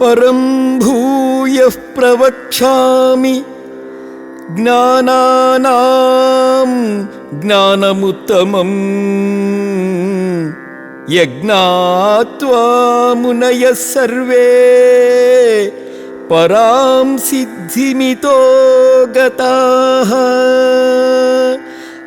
परं भूयः प्रवक्ष्यामि ज्ञानानां ज्ञानमुत्तमम् यज्ञात्वा मुनयः सर्वे परां सिद्धिमितो गताः आ, आ, ಆ.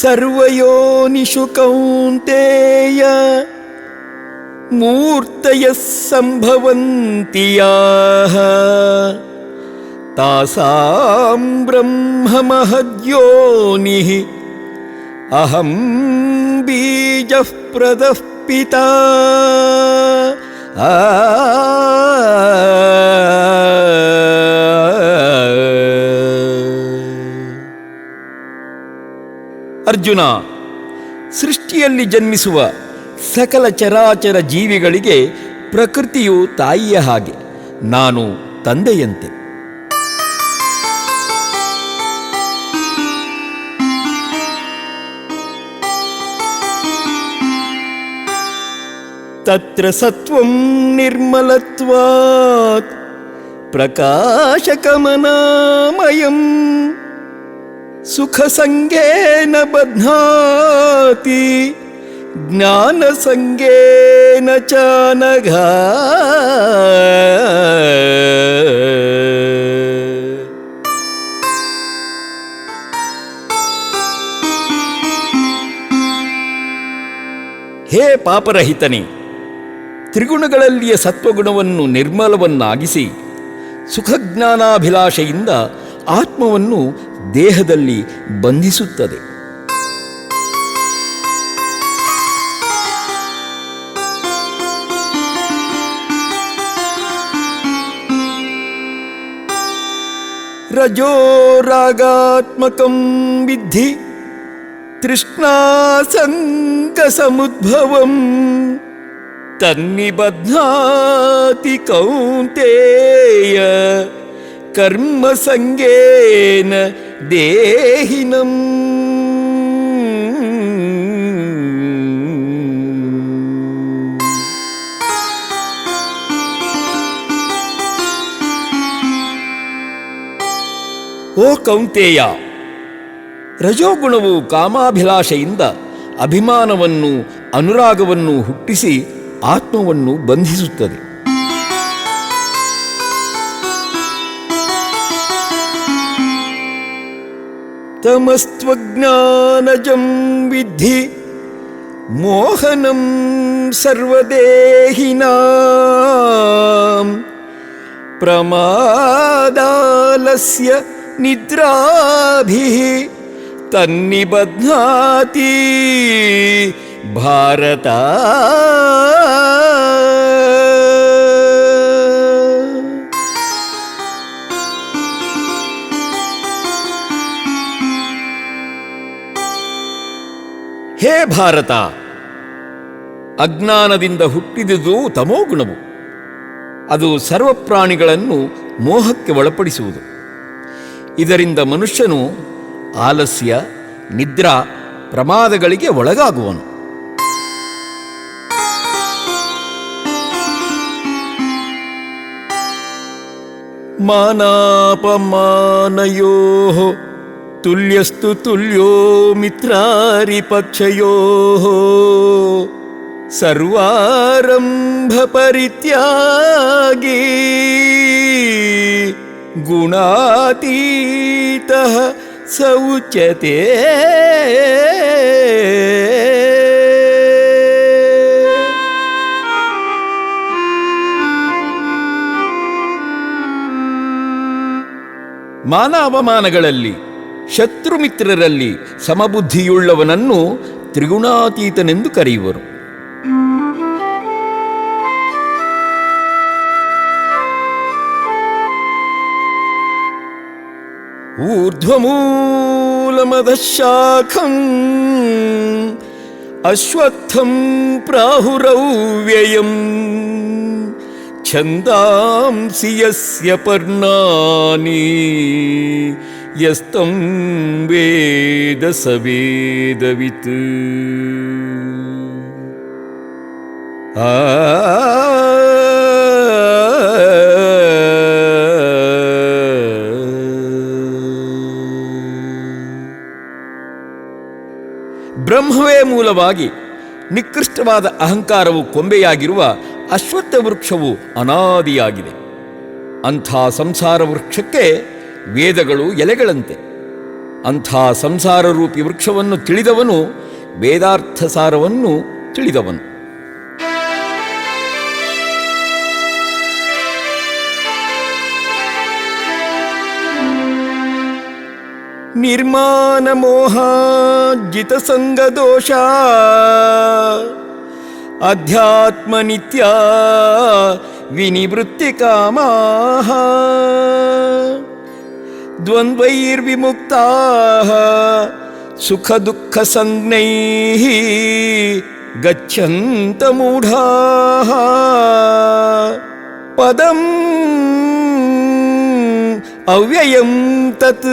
सर्वयोनिषु कौन्तेय मूर्तयः सम्भवन्ति याः। तासां ब्रह्ममहद्योनिः अहं बीजः प्रदः पिता। आ ಅರ್ಜುನ, ಸೃಷ್ಟಿಯಲ್ಲಿ ಜನ್ಮಿಸುವ ಸಕಲ ಚರಾಚರ ಜೀವಿಗಳಿಗೆ ಪ್ರಕೃತಿಯು ತಾಯಿಯ ಹಾಗೆ, ನಾನು ತಂದೆಯಂತೆ. ತತ್ರ ಸತ್ವಂ ನಿರ್ಮಲತ್ವಾತ್ ಪ್ರಕಾಶಕಮನಾಮಯಂ. ಸುಖಸಂಗೇನ ಬಧ್ನಾತಿ ಜ್ಞಾನಸಂಗೇನ ಚಾನಘ. ಹೇ ಪಾಪರಹಿತನೇ ತ್ರಿಗುಣಗಳಲ್ಲಿಯ ಸತ್ವಗುಣವನ್ನು ನಿರ್ಮಲವನ್ನಾಗಿಸಿ ಸುಖಜ್ಞಾನಾಭಿಲಾಷೆಯಿಂದ ಆತ್ಮವನ್ನು ದೇಹದಲ್ಲಿ ಬಂಧಿಸುತ್ತದೆ. ರಜೋ ವಿಧಿ ತೃಷ್ಣಾಸಂಗಸಮುದ್ಭವಂ ತನ್ನಿಬಧ್ನಾತಿ ಕೌಂತೆಯ ಕರ್ಮಸಂಗೇನ ದೇಹಿನಂ. ಓ ಕೌಂತೆಯ ರಜೋಗುಣವು ಕಾಮಾಭಿಲಾಷೆಯಿಂದ ಅಭಿಮಾನವನ್ನು ಅನುರಾಗವನ್ನು ಹುಟ್ಟಿಸಿ ಆತ್ಮವನ್ನು ಬಂಧಿಸುತ್ತದೆ. तमस्त्वज्ञानजं विद्धि मोहनं सर्वदेहिनां प्रमादालस्य निद्राभिः तन्निबध्नाति भारता ಹೇ ಭಾರತ! ಅಜ್ಞಾನದಿಂದ ಹುಟ್ಟಿದುದು ತಮೋಗುಣವು ಅದು ಸರ್ವ ಪ್ರಾಣಿಗಳನ್ನು ಮೋಹಕ್ಕೆ ಒಳಪಡಿಸುವುದು. ಇದರಿಂದ ಮನುಷ್ಯನು ಆಲಸ್ಯ, ನಿದ್ರಾ, ಪ್ರಮಾದಗಳಿಗೆ ಒಳಗಾಗುವನು. ಮಾನಾಪಮಾನಯೋ ತುಲ್ಯಸ್ತು ತುಲ್ಯೋ ಮಿತ್ರಾರಿಪಕ್ಷಯೋ ಸರ್ವಾರಂಭ ಪರಿತ್ಯಾಗಿ ಗುಣಾತೀತ ಸ ಉಚ್ಯತೆ ಮಾನ ಅವಮಾನಗಳಲ್ಲಿ ಶತ್ರುಮಿತ್ರರಲ್ಲಿ ಸಮಬುದ್ಧಿಯುಳ್ಳವನನ್ನು ತ್ರಿಗುಣಾತೀತನೆಂದು ಕರೆಯುವರು ऊर्ध्वमूलमधशाखम् अश्वत्थं प्राहुरव्ययम् छन्दांसि यस्य पर्णानि यस्तं वेद स वेदवित् ಬ್ರಹ್ಮವೇ ಮೂಲವಾಗಿ ನಿಕೃಷ್ಟವಾದ ಅಹಂಕಾರವು ಕೊಂಬೆಯಾಗಿರುವ ಅಶ್ವತ್ಥ ವೃಕ್ಷವು ಅನಾದಿಯಾಗಿದೆ ಅಂಥ ಸಂಸಾರ ವೃಕ್ಷಕ್ಕೆ ವೇದಗಳು ಎಲೆಗಳಂತೆ. ಅಂಥ ಸಂಸಾರ ರೂಪಿ ವೃಕ್ಷವನ್ನು ತಿಳಿದವನು ವೇದಾರ್ಥ ಸಾರವನ್ನು ತಿಳಿದವನು. ನಿರ್ಮಾಣ ಸಂಗ ದೋಷ. ಅಧ್ಯಾತ್ಮ ನಿತ್ಯ ವಿನಿವೃತ್ತಿ ಕಾಮಾ द्वन्द्वैर्विमुक्ताः सुखदुःखसञ्ज्ञैः गच्छन्तमूढाः पदम् अव्ययं तत्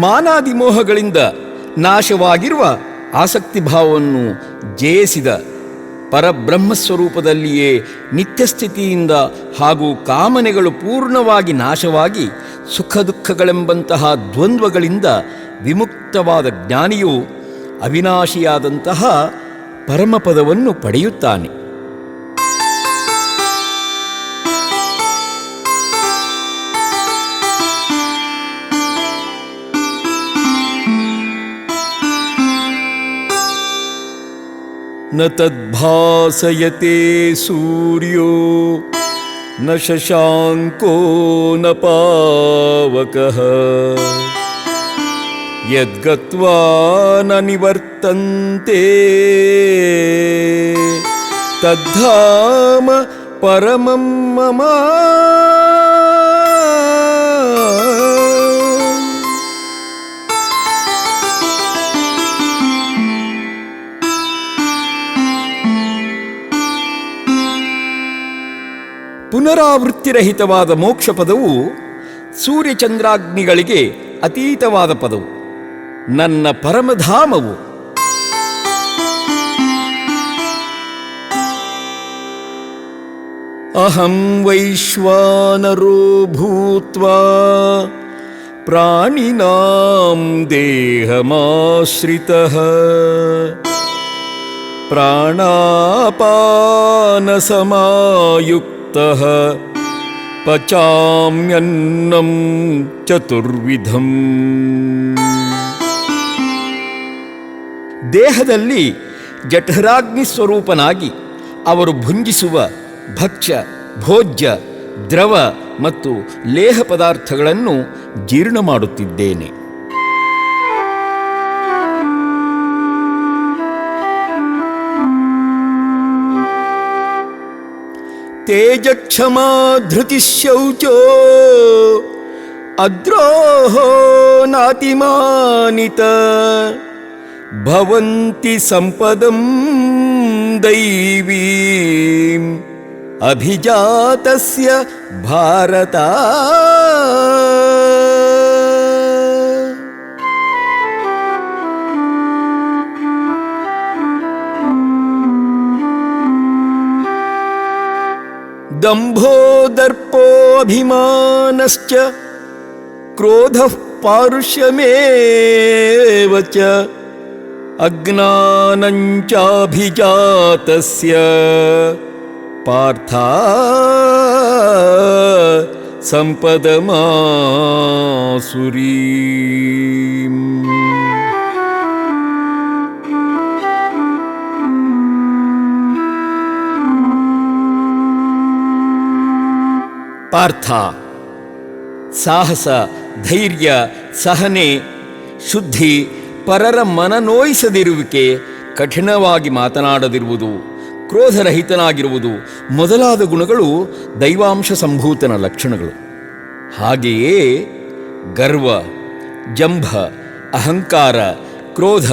ಪದಂ ಅವ್ಯಯಂ ತತ್ ಮಾನಾದಿ ಮೋಹಗಳಿಂದ ನಾಶವಾಗಿರುವ ಆಸಕ್ತಿ ಭಾವವನ್ನು ಜಯಿಸಿದ ಪರಬ್ರಹ್ಮ ಸ್ವರೂಪದಲ್ಲಿಯೇ ನಿತ್ಯಸ್ಥಿತಿಯಿಂದ ಹಾಗೂ ಕಾಮನೆಗಳು ಪೂರ್ಣವಾಗಿ ನಾಶವಾಗಿ ಸುಖ ದುಃಖಗಳೆಂಬಂತಹ ದ್ವಂದ್ವಗಳಿಂದ ವಿಮುಕ್ತವಾದ ಜ್ಞಾನಿಯು ಅವಿನಾಶಿಯಾದಂತಹ ಪರಮಪದವನ್ನು ಪಡೆಯುತ್ತಾನೆ. न तद्भासयते सूर्यो न शशाङ्को न पावकः। यद्गत्वा न निवर्तन्ते तद्धाम परमं मम ಪುನರಾವೃತ್ತಿರಹಿತವಾದ ಮೋಕ್ಷ ಪದವು ಸೂರ್ಯಚಂದ್ರಾಗ್ನಿಗಳಿಗೆ ಅತೀತವಾದ ಪದವು. ನನ್ನ ಪರಮಧಾಮವು. ಅಹಂ ವೈಶ್ವಾನರೋ ಭೂತ್ವಾ ಪ್ರಾಣಿನಾಂ ದೇಹಮಾಶ್ರಿತಃ. ಪ್ರಾಣಾಪಾನಸಮಾಯುಕ್ತಃ ಪಚಾಮ್ಯನ್ನಂ ಚತುರ್ವಿಧಂ ದೇಹದಲ್ಲಿ ಜಠರಾಗ್ನಿ ಸ್ವರೂಪನಾಗಿ ಅವರು ಭುಂಜಿಸುವ ಭಕ್ಷ್ಯ, ಭೋಜ್ಯ, ದ್ರವ ಮತ್ತು ಲೇಹ ಪದಾರ್ಥಗಳನ್ನು ಜೀರ್ಣ ಮಾಡುತ್ತಿದ್ದೇನೆ. तेजक्षमा धृतिशौचो अद्रोहो नातिमानित। भवन्ति सम्पदं दैवीम्। अभिजातस्य भारता। दम्भो दर्पोऽभिमानश्च क्रोधः पारुष्यमेव च अज्ञानञ्चाभिजातस्य। पार्था सम्पदमासुरीम् ಪುರುಷಾರ್ಥ ಸಾಹಸ, ಧೈರ್ಯ, ಸಹನೆ, ಶುದ್ಧಿ, ಪರರ ಮನನೋಯಿಸದಿರುವಿಕೆ ಕಠಿಣವಾಗಿ ಮಾತನಾಡದಿರುವುದು, ಕ್ರೋಧರಹಿತನಾಗಿರುವುದು ಮೊದಲಾದ ಗುಣಗಳು ದೈವಾಂಶ ಸಂಭೂತನ ಲಕ್ಷಣಗಳು. ಹಾಗೆಯೇ ಗರ್ವ, ಜಂಭ, ಅಹಂಕಾರ, ಕ್ರೋಧ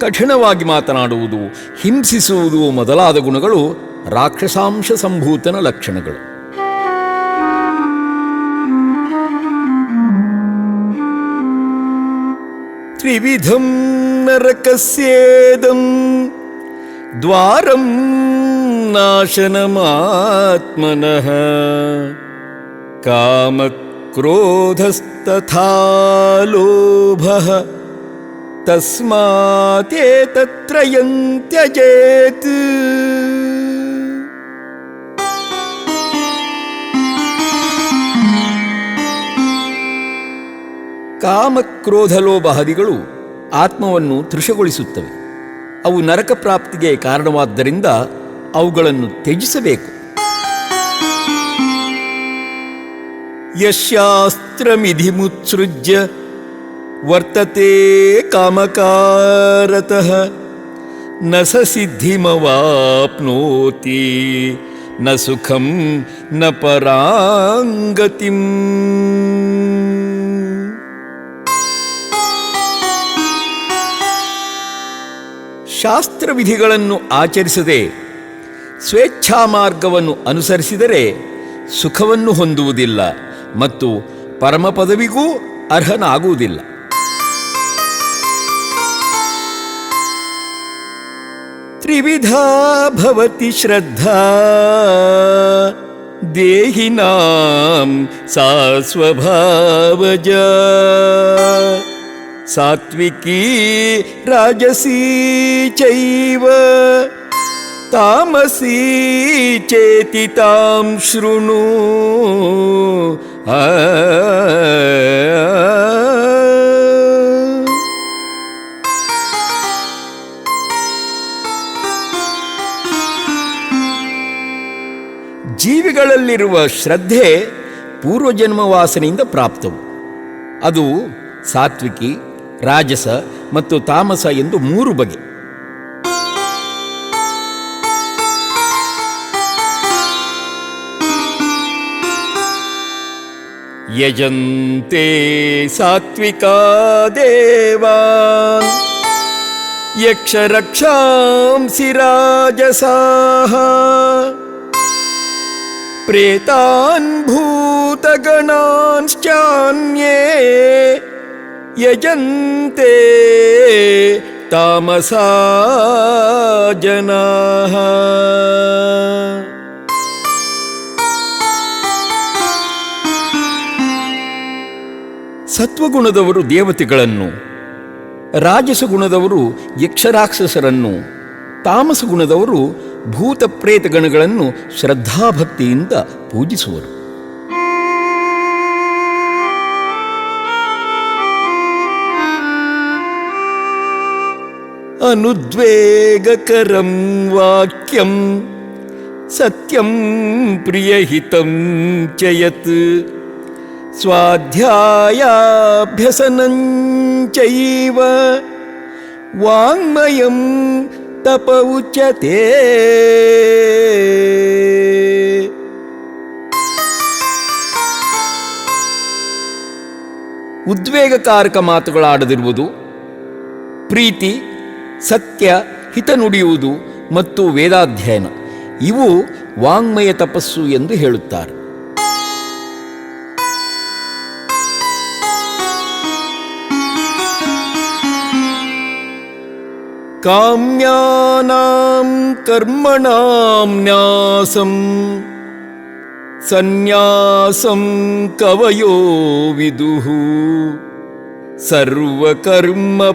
ಕಠಿಣವಾಗಿ ಮಾತನಾಡುವುದು, ಹಿಂಸಿಸುವುದು ಮೊದಲಾದ ಗುಣಗಳು ರಾಕ್ಷಸಾಂಶ ಸಂಭೂತನ ಲಕ್ಷಣಗಳು. त्रिविधं नरकस्येदं द्वारं नाशनमात्मनः कामक्रोधस्तथा लोभः तस्मात् एतत् त्यजेत्। ಕಾಮಕ್ರೋಧಲೋಭಾದಿಗಳು ಆತ್ಮವನ್ನು ತೃಷಗೊಳಿಸುತ್ತವೆ. ಅವು ನರಕ ಪ್ರಾಪ್ತಿಗೆ ಕಾರಣವಾದ್ದರಿಂದ ಅವುಗಳನ್ನು ತ್ಯಜಿಸಬೇಕು. ಯಶಾಸ್ತ್ರಮಿಧಿಮುತ್ಸೃಜ್ಯ ವರ್ತತೆ ಕಾಮಕಾರತಃ ನ ಸಿದ್ಧಿಮವಾಪ್ನೋತಿ ನ ಸುಖಂ ನ ಪರಾಂಗತಿಂ. ಶಾಸ್ತ್ರವಿಧಿಗಳನ್ನು ಆಚರಿಸದೆ ಸ್ವೇಚ್ಛಾ ಮಾರ್ಗವನ್ನು ಅನುಸರಿಸಿದರೆ ಸುಖವನ್ನು ಹೊಂದುವುದಿಲ್ಲ ಮತ್ತು ಪರಮ ಪದವಿಗೂ ಅರ್ಹನಾಗುವುದಿಲ್ಲ. ತ್ರಿವಿಧಾ ಭವತಿ ಶ್ರದ್ಧಾ ದೇಹಿನಾಂ ಸಾ ಸ್ವಭಾವಜ ಸಾತ್ವಿಕೀ ರಾಜಸೀ ಚೈವ. ತಾಮಸೀ ಚೇತಿ ತಾಂ ಶೃಣು. ಜೀವಿಗಳಲ್ಲಿರುವ ಶ್ರದ್ಧೆ ಪೂರ್ವಜನ್ಮ ವಾಸನೆಯಿಂದ ಪ್ರಾಪ್ತವು. ಅದು ಸಾತ್ವಿಕಿ ರಾಜಸ ಮತ್ತು ತಾಮಸ ಎಂದು ಮೂರು ಬಗೆ. ಯಜಂತೆ ಸಾತ್ವಿಕಾ ದೇವಾನ್ ಯಕ್ಷರಕ್ಷಾಂಸಿ ರಾಜಸಾಹ ಪ್ರೇತಾನ್ ಭೂತಗಣಾಂಶ್ಚಾನ್ಯೇ. ಯಜಂತೆ ತಾಮಸಾ ಜನಾ. ಸತ್ವಗುಣದವರು ದೇವತೆಗಳನ್ನು ರಾಜಸ ಗುಣದವರು ಯಕ್ಷರಾಕ್ಷಸರನ್ನು ತಾಮಸಗುಣದವರು ಭೂತ ಪ್ರೇತಗಣಗಳನ್ನು ಶ್ರದ್ಧಾಭಕ್ತಿಯಿಂದ ಪೂಜಿಸುವರು. ಅನುದ್ವೇಗಕರಂ ವಾಕ್ಯಂ ಸತ್ಯಂ ಪ್ರಿಯಹಿತಂ ಚಯತ್ ಯತ್. ಸ್ವಾಧ್ಯಾಯಾಭ್ಯಸನಂ ಚೈವ. ವಾङ्ಮಯಂ ತಪ ಉಚ್ಯತೆ ಉದ್ವೇಗಕಾರಕ ಮಾತುಗಳಾಡದಿರುವುದು ಪ್ರೀತಿ ಸತ್ಯ ಹಿತ ನುಡಿಯುವುದು ಮತ್ತು ವೇದಾಧ್ಯಯನ. ಇವು ವಾಂಗ್ಮಯ ತಪಸ್ಸು ಎಂದು ಹೇಳುತ್ತಾರೆ. ಕಾಮ್ಯಾನಾಂ ಕರ್ಮಣಾಂ ನ್ಯಾಸಂ ಸನ್ಯಾಸಂ ಕವಯೋ ವಿದುಃ. ಸರ್ವಕರ್ಮಫಲತ್ಯಾಗಂ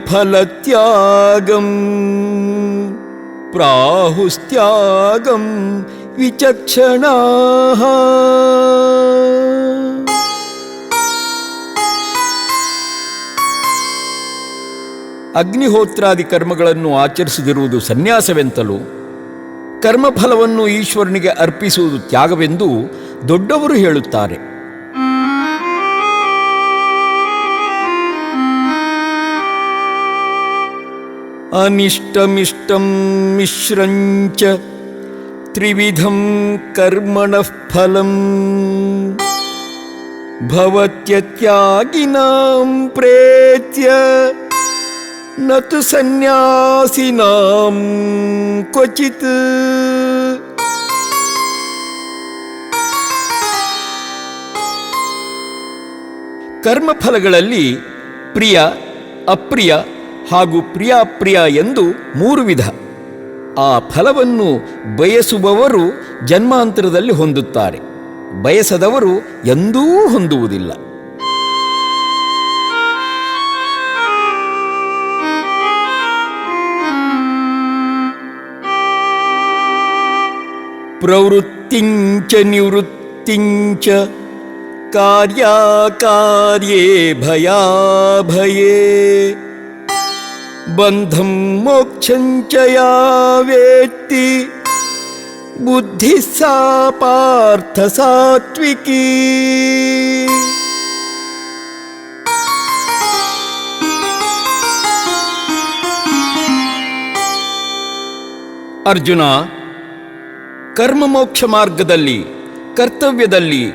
ಪ್ರಾಹುಸ್ತ್ಯಾಗಂ ವಿಚಕ್ಷಣಾಃ. ಅಗ್ನಿಹೋತ್ರಾದಿ ಕರ್ಮಗಳನ್ನು ಆಚರಿಸದಿರುವುದು ಸನ್ಯಾಸವೆಂತಲೂ ಕರ್ಮಫಲವನ್ನು ಈಶ್ವರನಿಗೆ ಅರ್ಪಿಸುವುದು ತ್ಯಾಗವೆಂದು ದೊಡ್ಡವರು ಹೇಳುತ್ತಾರೆ. ಅನಿಷ್ಟಮಿಷ್ಟಂ मिश्रञ्च त्रिविधं ಕರ್ಮಣಃ ಫಲಂ. ಭವತ್ಯತ್ಯಾಗಿನಾಂ ಪ್ರೇತ್ಯ न ತು ಸನ್ಯಾಸಿನಾಂ ಕ್ವಚಿತ್. ಕರ್ಮಫಲಗಳಲ್ಲಿ ಪ್ರಿಯ ಅಪ್ರಿಯ ಹಾಗೂ ಪ್ರಿಯಾಪ್ರಿಯ ಎಂದು ಮೂರು ವಿಧ. ಆ ಫಲವನ್ನು ಬಯಸುವವರು ಜನ್ಮಾಂತರದಲ್ಲಿ ಹೊಂದುತ್ತಾರೆ. ಬಯಸದವರು ಎಂದೂ ಹೊಂದುವುದಿಲ್ಲ. ಪ್ರವೃತ್ತಿಂಚ ನಿವೃತ್ತಿಂಚ ಕಾರ್ಯಾಕಾರ್ಯೇ ಭಯಾಭಯೇ. ಬಂಧಂ ಮೋಕ್ಷಂಚಯ ವೇತ್ತಿ. ಬುದ್ಧಿ ಸಾ ಪಾರ್ಥ ಸಾತ್ವಿಕೀ. ಅರ್ಜುನ, ಕರ್ಮ ಮೋಕ್ಷ ಮಾರ್ಗದಲ್ಲಿ, ಕರ್ತವ್ಯದಲ್ಲಿ,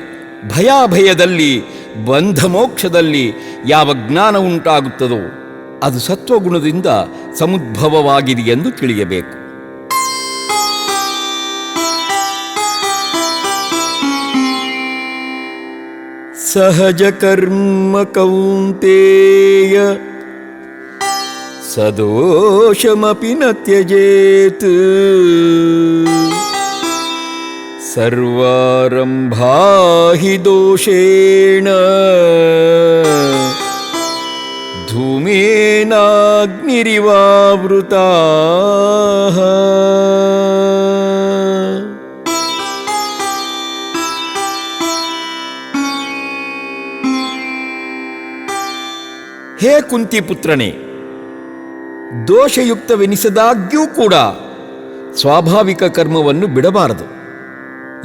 ಭಯಾಭಯದಲ್ಲಿ, ಬಂಧ ಮೋಕ್ಷದಲ್ಲಿ ಯಾವ ಜ್ಞಾನ ಉಂಟಾಗುತ್ತದೋ ಅದು ಸತ್ವಗುಣದಿಂದ ಸಮುದ್ಭವವಾಗಿದೆ ಎಂದು ತಿಳಿಯಬೇಕು. ಸಹಜ ಕರ್ಮ ಕೌಂತೆಯ ಸದೋಷಮಿ ನ ತ್ಯಜೇತ್ ಸರ್ವಾರಂಭಾ ಹಿ ದೋಷೇಣ ಧೂಮೇನಾಗ್ನಿರಿವಾವೃತಾ ಹೇ ಕುಂತಿ ಪುತ್ರನೇ ದೋಷಯುಕ್ತವೆನಿಸದಾಗ್ಯೂ ಕೂಡ ಸ್ವಾಭಾವಿಕ ಕರ್ಮವನ್ನು ಬಿಡಬಾರದು.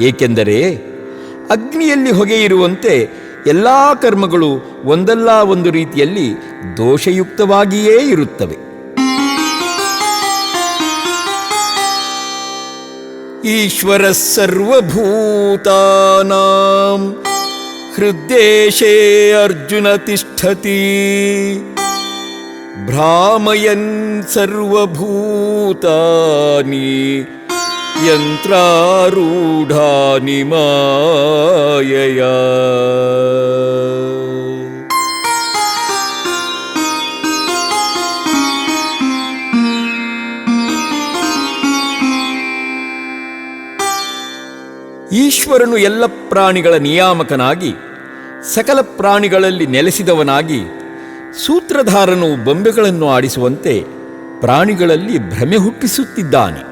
ಏಕೆಂದರೆ ಅಗ್ನಿಯಲ್ಲಿ ಹೊಗೆ ಇರುವಂತೆ ಎಲ್ಲ ಕರ್ಮಗಳು ಒಂದಲ್ಲ ಒಂದು ರೀತಿಯಲ್ಲಿ ದೋಷಯುಕ್ತವಾಗಿಯೇ ಇರುತ್ತವೆ. ಈಶ್ವರ ಸರ್ವಭೂತಾನಾಂ ಹೃದ್ದೇಶೇ ಅರ್ಜುನ ತಿಷ್ಠತಿ. ಭ್ರಾಮಯನ್ ಸರ್ವಭೂತಾನಿ ಯಂತ್ರಾರೂಢಾನಿ ಮಾಯಯಾ ಈಶ್ವರನು ಎಲ್ಲ ಪ್ರಾಣಿಗಳ ನಿಯಾಮಕನಾಗಿ, ಸಕಲ ಪ್ರಾಣಿಗಳಲ್ಲಿ ನೆಲೆಸಿದವನಾಗಿ, ಸೂತ್ರಧಾರನು ಬೊಂಬೆಗಳನ್ನು ಆಡಿಸುವಂತೆ ಪ್ರಾಣಿಗಳಲ್ಲಿ ಭ್ರಮೆ ಹುಟ್ಟಿಸುತ್ತಿದ್ದಾನೆ.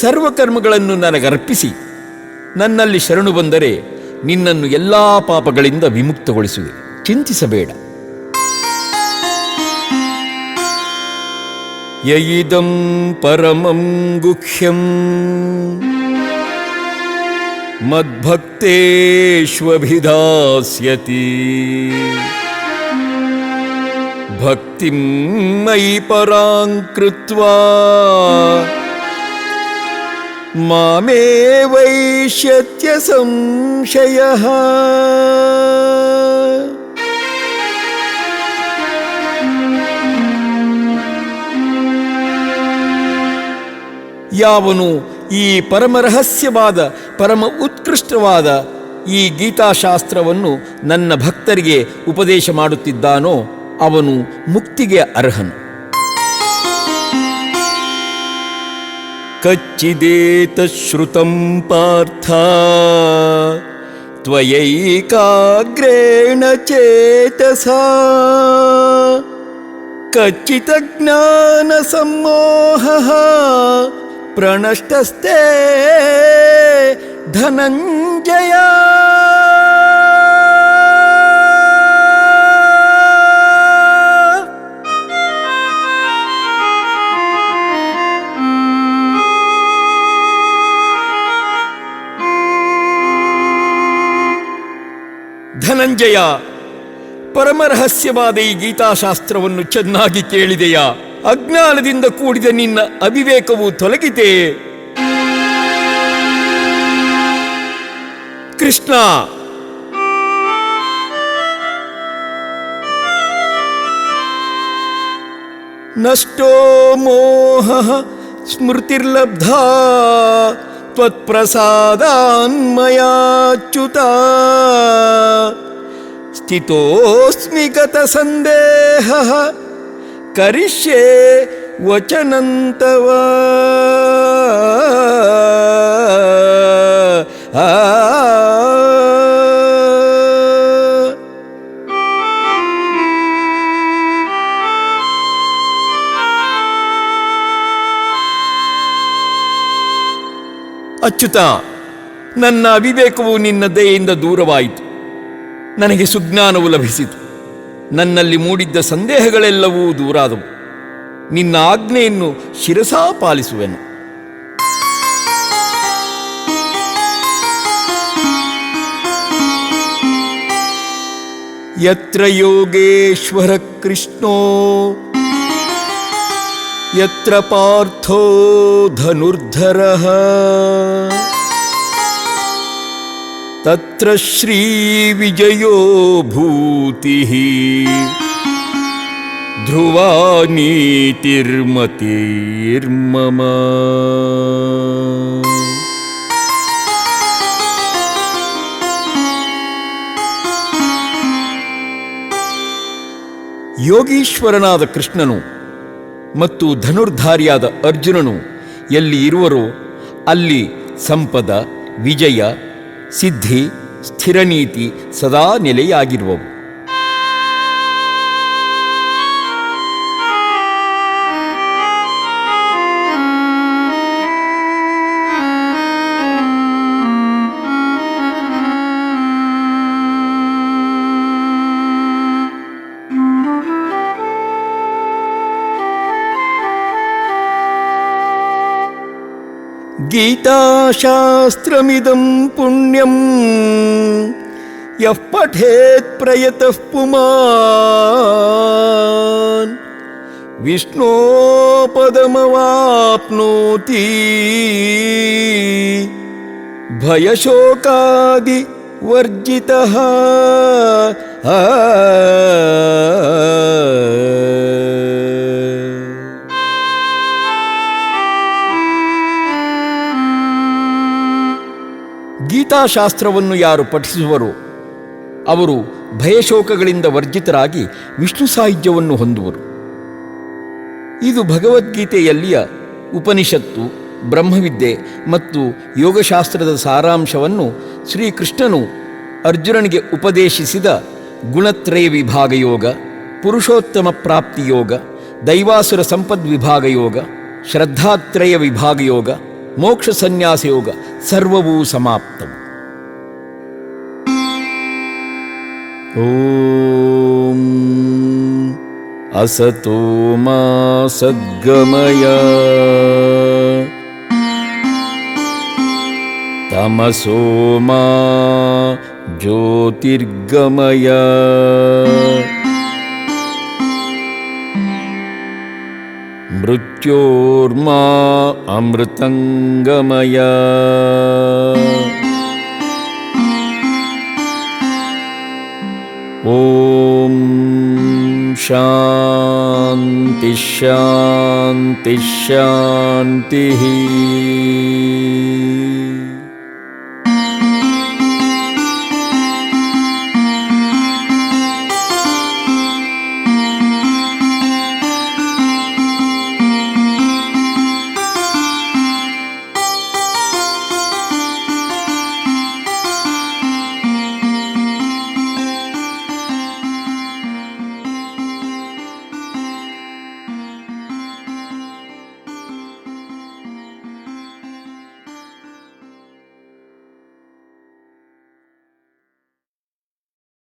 ಸರ್ವಕರ್ಮಗಳನ್ನು ನನಗರ್ಪಿಸಿ, ನನ್ನಲ್ಲಿ ಶರಣು ಬಂದರೆ ನಿನ್ನನ್ನು ಎಲ್ಲಾ ಪಾಪಗಳಿಂದ ವಿಮುಕ್ತಗೊಳಿಸುವೆ. ಚಿಂತಿಸಬೇಡ. ಯಯಿದಂ ಪರಮಂ ಗುಖ್ಯಂ ಮದ್ಭಕ್ತೇಷ್ವಭಿಧಾಸ್ಯತಿ ಭಕ್ತಿಂ ಮಯಿ ಪರಾಂ ಕೃತ್ವಾ ಮಾಮೇ ವೈಶ್ಯತ್ಯ ಸಂಶಯ. ಯಾವನು ಈ ಪರಮ ರಹಸ್ಯವಾದ ಪರಮ ಉತ್ಕೃಷ್ಟವಾದ ಈ ಗೀತಾಶಾಸ್ತ್ರವನ್ನು ನನ್ನ ಭಕ್ತರಿಗೆ ಉಪದೇಶ ಮಾಡುತ್ತಿದ್ದಾನೋ ಅವನು ಮುಕ್ತಿಗೆ ಅರ್ಹನು. कच्चिदेतश्रुतं पार्था। त्वयैकाग्रेण चेतसा। कच्चित् ज्ञानसम्मोहः प्रणष्टस्ते धनञ्जया। ಧನಂಜಯ, ಪರಮರಹಸ್ಯವಾದ ಈ ಗೀತಾಶಾಸ್ತ್ರವನ್ನು ಚೆನ್ನಾಗಿ ಕೇಳಿದೆಯಾ? ಅಜ್ಞಾನದಿಂದ ಕೂಡಿದ ನಿನ್ನ ಅವಿವೇಕವು ತೊಲಗಿದೆ ಕೃಷ್ಣ. ನಷ್ಟೋ ಮೋಹ ಸ್ಮೃತಿರ್ಲಬ್ಧ, ತ್ವತ್ಪ್ರಸಾದಾನ್ಮಯಾಚ್ಯುತ. ಸ್ಥಿತೋಸ್ಮಿ ಗತ ಸಂದೇಹ ಕರಿಷ್ಯೆ ವಚನಂತವ ಅಚ್ಯುತ ನನ್ನ ಅವಿವೇಕವು ನಿನ್ನ ದಯೆಯಿಂದ ದೂರವಾಯಿತು. ನನಗೆ ಸುಜ್ಞಾನವು ಲಭಿಸಿತು. ನನ್ನಲ್ಲಿ ಮೂಡಿದ್ದ ಸಂದೇಹಗಳೆಲ್ಲವೂ ದೂರಾದವು. ನಿನ್ನ ಆಜ್ಞೆಯನ್ನು ಶಿರಸಾ ಪಾಲಿಸುವೆನು. ಯತ್ರ ಯೋಗೇಶ್ವರ ಕೃಷ್ಣೋ, ಯತ್ರ ಪಾರ್ಥೋ ಧನುರ್ಧರಃ. ತತ್ರ ವಿಜಯೋ ಭೂತಿಃ ಧ್ರುವ ನೀತಿರ್ಮತಿರ್ಮಮ ಯೋಗೀಶ್ವರನಾದ ಕೃಷ್ಣನು ಮತ್ತು ಧನುರ್ಧಾರಿಯಾದ ಅರ್ಜುನನು ಎಲ್ಲಿ ಇರುವರೋ ಅಲ್ಲಿ ಸಂಪದ, ವಿಜಯ ಸಿದ್ಧಿ ಸ್ಥಿರನೀತಿ ಸದಾ ನೆಲೆಯಾಗಿರುವವು. गीताशास्त्रमिदं पुण्यम् यः पठेत् प्रयतः पुमान्। विष्णोपदमवाप्नोति। भयशोकादिवर्जितः अ ಗೀತಾಶಾಸ್ತ್ರವನ್ನು ಯಾರು ಪಠಿಸುವರೋ? ಅವರು ಭಯಶೋಕಗಳಿಂದ ವರ್ಜಿತರಾಗಿ ವಿಷ್ಣು ಸಾಹಿತ್ಯವನ್ನು ಹೊಂದುವರು. ಇದು ಭಗವದ್ಗೀತೆಯಲ್ಲಿಯ ಉಪನಿಷತ್ತು, ಬ್ರಹ್ಮವಿದ್ಯೆ ಮತ್ತು ಯೋಗಶಾಸ್ತ್ರದ ಸಾರಾಂಶವನ್ನು ಶ್ರೀಕೃಷ್ಣನು ಅರ್ಜುನನಿಗೆ ಉಪದೇಶಿಸಿದ ಗುಣತ್ರಯ ವಿಭಾಗ ಯೋಗ, ಪುರುಷೋತ್ತಮ ಪ್ರಾಪ್ತಿ ಯೋಗ, ದೈವಾಸುರ ಸಂಪದ್ ವಿಭಾಗ ಯೋಗ, ಶ್ರದ್ಧಾತ್ರಯ ವಿಭಾಗ ಯೋಗ ಮೋಕ್ಷ ಸನ್ಯಾಸ ಯೋಗ ಸರ್ವವೂ ಸಮಾಪ್ತವು ಓಂ ಅಸತೋ ಮಾ ಸದ್ಗಮಯ ತಮಸೋ ಮಾ ಜ್ಯೋತಿರ್ಗಮಯ मृत्योर्मा अमृतङ्गमय। शान्ति शान्तिः।